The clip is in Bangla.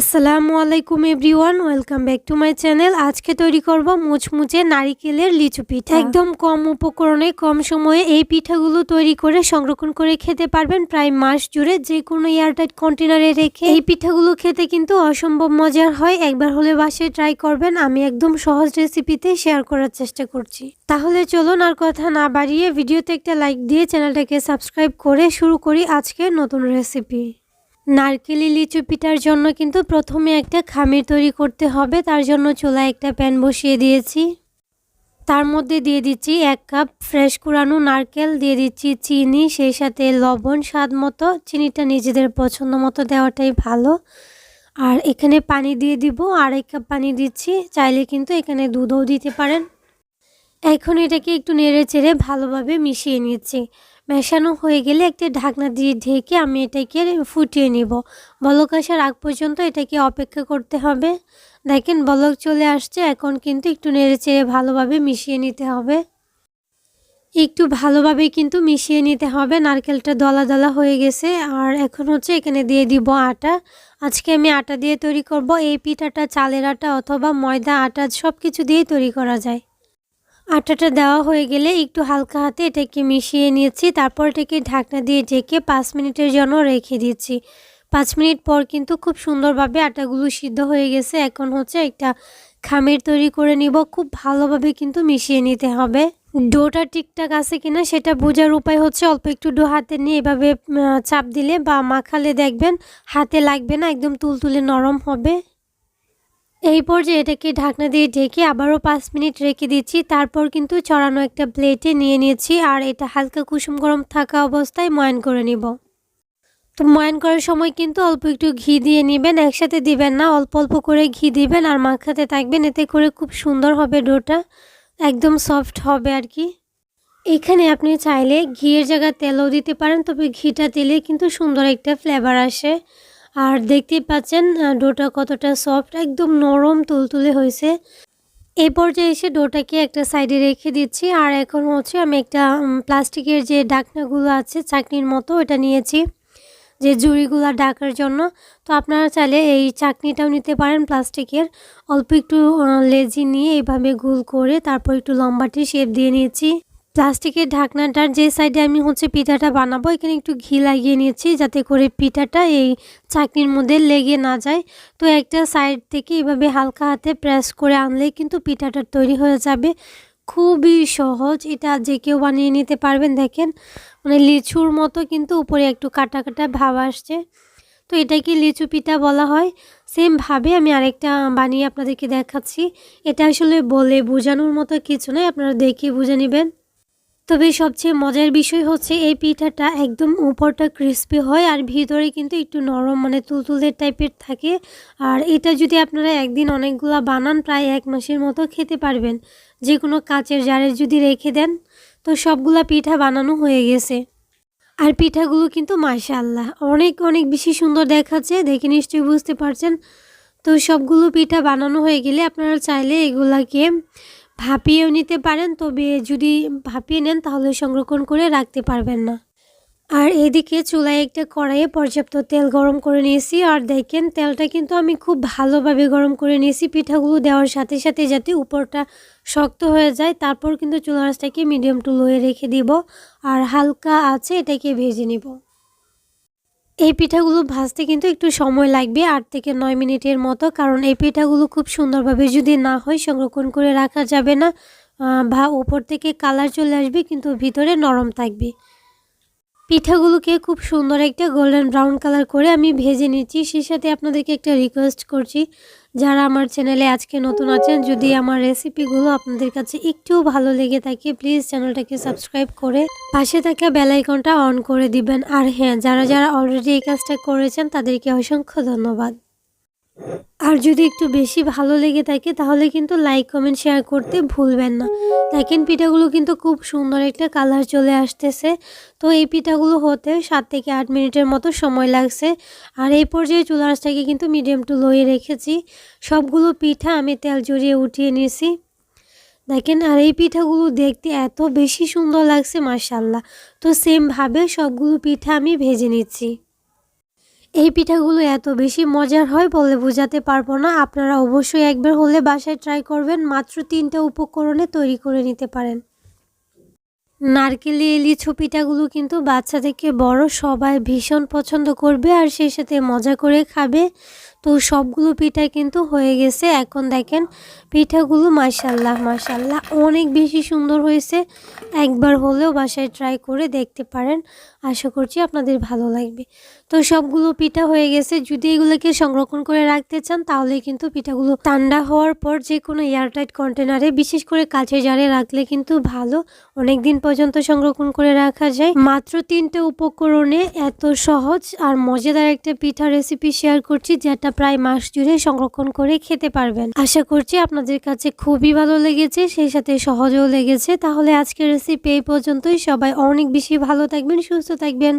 আসসালামু আলাইকুম everyone welcome back to my channel. আজকে তৈরি করব মুচমুচে নারিকেলের লিচু পিঠা। একদম কম উপকরণে কম সময়ে এই পিঠাগুলো তৈরি করে সংরক্ষণ করে খেতে পারবেন প্রায় মাস জুড়ে। যে কোনো এয়ারটাইট কন্টেনারে রেখে এই পিঠাগুলো খেতে কিন্তু অসম্ভব মজার হয়। একবার হলে বাসায় ট্রাই করবেন। আমি একদম সহজ রেসিপিতে শেয়ার করার চেষ্টা করছি। তাহলে চলুন আর কথা না বাড়িয়ে ভিডিওতে একটা লাইক দিয়ে চ্যানেলটাকে সাবস্ক্রাইব করে শুরু করি আজকে নতুন রেসিপি। নারকেলি লিচু পিঠার জন্য কিন্তু প্রথমে একটা খামির তৈরি করতে হবে। তার জন্য চুলায় একটা প্যান বসিয়ে দিয়েছি। তার মধ্যে দিয়ে দিচ্ছি এক কাপ ফ্রেশ কুড়ানো নারকেল, দিয়ে দিচ্ছি চিনি, সেই সাথে লবণ, স্বাদ মতো। চিনিটা নিজেদের পছন্দ মতো দেওয়াটাই ভালো। আর এখানে পানি দিয়ে দিব। আর এক কাপ পানি দিচ্ছি। চাইলে কিন্তু এখানে দুধও দিতে পারেন। এখন এটাকে একটু নেড়ে চেড়ে ভালোভাবে মিশিয়ে নিচ্ছি। মেশানো হয়ে গেলে একটা ঢাকনা দিয়ে ঢেকে আমি এটাকে ফুটিয়ে নিব। বলক আসার আগ পর্যন্ত এটাকে অপেক্ষা করতে হবে। দেখেন বলক চলে আসছে, এখন কিন্তু একটু নেড়ে চেড়ে ভালোভাবে মিশিয়ে নিতে হবে। একটু ভালোভাবে কিন্তু মিশিয়ে নিতে হবে। নারকেলটা দলা দলা হয়ে গেছে। আর এখন হচ্ছে এখানে দিয়ে দিব আটা। আজকে আমি আটা দিয়ে তৈরি করব। এই পিঠাটা, চালের আটা অথবা ময়দা, আটা সব কিছু দিয়েই তৈরি করা যায়। আটাটা দেওয়া হয়ে গেলে একটু হালকা হাতে এটাকে মিশিয়ে নিয়েছি। তারপর এটাকে ঢাকনা দিয়ে ঢেকে পাঁচ মিনিটের জন্য রেখে দিচ্ছি পাঁচ মিনিট পর কিন্তু খুব সুন্দরভাবে আটাগুলো সিদ্ধ হয়ে গেছে। এখন হচ্ছে একটা খামির তৈরি করে নিব। খুব ভালোভাবে কিন্তু মিশিয়ে নিতে হবে। ডোটা ঠিকঠাক আছে কিনা সেটা বোঝার উপায় হচ্ছে অল্প একটু ডো হাতে নিয়ে এভাবে চাপ দিলে বা মাখালে দেখবেন হাতে লাগবে না, একদম তুলতুলে নরম হবে। এই পর্যায়ে এটাকে ঢাকনা দিয়ে ঢেকে আবারও পাঁচ মিনিট রেখে দিচ্ছি। তারপর কিন্তু চড়ানো একটা প্লেটে নিয়ে নিয়েছি আর এটা হালকা কুসুম গরম থাকা অবস্থায় ময়ন করে নিব। তো ময়ন করার সময় কিন্তু অল্প একটু ঘি দিয়ে নেবেন, একসাথে দিবেন না, অল্প অল্প করে ঘি দিবেন আর মাখাতে থাকবেন, এতে করে খুব সুন্দর হবে ডোটা, একদম সফট হবে আর কি। এখানে আপনি চাইলে ঘিয়ের জায়গায় তেলও দিতে পারেন, তবে ঘিটা দিলে কিন্তু সুন্দর একটা ফ্লেভার আসে। আর দেখতেই পাচ্ছেন ডোটা কতটা সফট, একদম নরম তুলতুলে হয়েছে। এই পর্যায়ে এসে ডোটাকে একটা সাইডে রেখে দিচ্ছি, আর এখন হচ্ছে আমি একটা প্লাস্টিকের যে ডাকনাগুলো আছে, চাকনির মতো এটা নিয়েছি, যে জুড়িগুলো ডাকার জন্য। তো আপনারা চাইলে এই চাকনিটাও নিতে পারেন প্লাস্টিকের। অল্প একটু লেজি নিয়ে এইভাবে গুল করে তারপর একটু লম্বাটি শেপ দিয়ে নিয়েছি। প্লাস্টিকের ঢাকনাটার যে সাইডে আমি হচ্ছে পিঠাটা বানাবো, এখানে একটু ঘি লাগিয়ে নিয়েছি যাতে করে পিঠাটা এই চাকনির মধ্যে লেগে না যায়। তো একটা সাইড থেকে এভাবে হালকা হাতে প্রেস করে আনলে কিন্তু পিঠাটা তৈরি হয়ে যাবে। খুবই সহজ, এটা যে কেউ বানিয়ে নিতে পারবেন, দেখেন মানে লিচুর মতো কিন্তু উপরে একটু কাটা কাটা ভাব আসছে। তো এটাকে লিচু পিঠা বলা হয়। সেমভাবে আমি আরেকটা বানিয়ে আপনাদেরকে দেখাচ্ছি। এটা আসলে বলে বোঝানোর মতো কিছু নয়, আপনারা দেখে বুঝে নেবেন। তবে সবচেয়ে মজার বিষয় হচ্ছে এই পিঠাটা একদম উপরটা ক্রিস্পি হয় আর ভিতরে কিন্তু একটু নরম মানে তুলতুলের টাইপের থাকে। আর এটা যদি আপনারা একদিন অনেকগুলো বানান, প্রায় এক মাসের মতো খেতে পারবেন। যে কোনো কাঁচের জারে যদি রেখে দেন, তো সবগুলা পিঠা বানানো হয়ে গেছে। আর পিঠাগুলো কিন্তু মাশাল্লাহ অনেক অনেক বেশি সুন্দর দেখাচ্ছে, দেখে নিশ্চয়ই বুঝতে পারছেন। তো সবগুলো পিঠা বানানো হয়ে গেলে আপনারা চাইলে এগুলাকে ভাপিয়েও নিতে পারেন, তবে যদি ভাপিয়ে নেন তাহলে সংরক্ষণ করে রাখতে পারবেন না। আর এদিকে চুলায় একটা কড়াইয়ে পর্যাপ্ত তেল গরম করে নিয়েছি। আর দেখেন, তেলটা কিন্তু আমি খুব ভালোভাবে গরম করে নিয়েছি। পিঠাগুলো দেওয়ার সাথে সাথে যাতে উপরটা শক্ত হয়ে যায়, তারপর কিন্তু চুলা আঁচটাকে মিডিয়াম টু লোয়ে রেখে দিব। আর হালকা আছে, এটাকে ভেজে নিব। এই পিঠাগুলো ভাজতে কিন্তু একটু সময় লাগবে, আট থেকে নয় মিনিটের মতো। কারণ এই পিঠাগুলো খুব সুন্দরভাবে যদি না হয় সংরক্ষণ করে রাখা যাবে না বা ওপর থেকে কালার চলে আসবে কিন্তু ভিতরে নরম থাকবে। পিঠাগুলোকে খুব সুন্দর একটা গোল্ডেন ব্রাউন কালার করে আমি ভেজে নিচ্ছি। সেই সাথে আপনাদেরকে একটা রিকোয়েস্ট করছি যারা আমার চ্যানেলে আজকে নতুন আছেন, যদি আমার রেসিপিগুলো আপনাদের কাছে একটু ভালো লেগে থাকে প্লিজ চ্যানেলটাকে সাবস্ক্রাইব করে পাশে থাকা বেলাইকনটা অন করে দিবেন। আর হ্যাঁ যারা যারা অলরেডি এই কাজটা করেছেন, তাদেরকে অসংখ্য ধন্যবাদ। আর যদি একটু বেশি ভালো লেগে থাকে, তাহলে কিন্তু লাইক কমেন্ট শেয়ার করতে ভুলবেন না। দেখেন পিঠাগুলো কিন্তু খুব সুন্দর একটা কালার চলে আসতেছে। তো এই পিঠাগুলো হতে সাত থেকে আট মিনিটের মতো সময় লাগছে। আর এই পর্যায়ে চুলাশটাকে কিন্তু মিডিয়াম টু লোয়ে রেখেছি। সবগুলো পিঠা আমি তেল জড়িয়ে উঠিয়ে নিয়েছি। দেখেন, আর এই পিঠাগুলো দেখতে এত বেশি সুন্দর লাগছে মার্শাল্লাহ তো সেমভাবে সবগুলো পিঠা আমি ভেজে নিচ্ছি। এই পিঠাগুলো এত বেশি মজার হয় বলে বোঝাতে পারব না। আপনারা অবশ্যই একবার হলে বাসায় ট্রাই করবেন। মাত্র তিনটা উপকরণে তৈরি করে নিতে পারেন। নারকেলি লিচু পিঠাগুলো কিন্তু বাচ্চা থেকে বড় সবাই ভীষণ পছন্দ করবে আর সেই সাথে মজা করে খাবে। তো সবগুলো পিঠা কিন্তু হয়ে গেছে। এখন দেখেন পিঠাগুলো মাশাল্লাহ মাশাল্লাহ অনেক বেশি সুন্দর হয়েছে। একবার হলেও বাসায় ট্রাই করে দেখতে পারেন। আশা করছি আপনাদের ভালো লাগবে। তো সবগুলো পিঠা হয়ে গেছে। যদি এগুলোকে সংরক্ষণ করে রাখতে চান তাহলে কিন্তু পিঠাগুলো ঠান্ডা হওয়ার পর যে কোনো এয়ারটাইট কন্টেনারে বিশেষ করে কাছের জারে রাখলে কিন্তু ভালো। অনেক দিন পর্যন্ত সংরক্ষণ করে রাখা যায়। মাত্র তিনটে উপকরণে এত সহজ আর মজাদার একটা পিঠা রেসিপি শেয়ার করছি, যেটা প্রায় মাস জুড়ে সংরক্ষণ করে খেতে পারবেন। আশা করছি আপনাদের কাছে খুবই ভালো লেগেছে, সেই সাথে সহজও লেগেছে। তাহলে আজকের রেসিপি এই পর্যন্তই। সবাই অনেক বেশি ভালো থাকবেন, সুস্থ থাকবেন।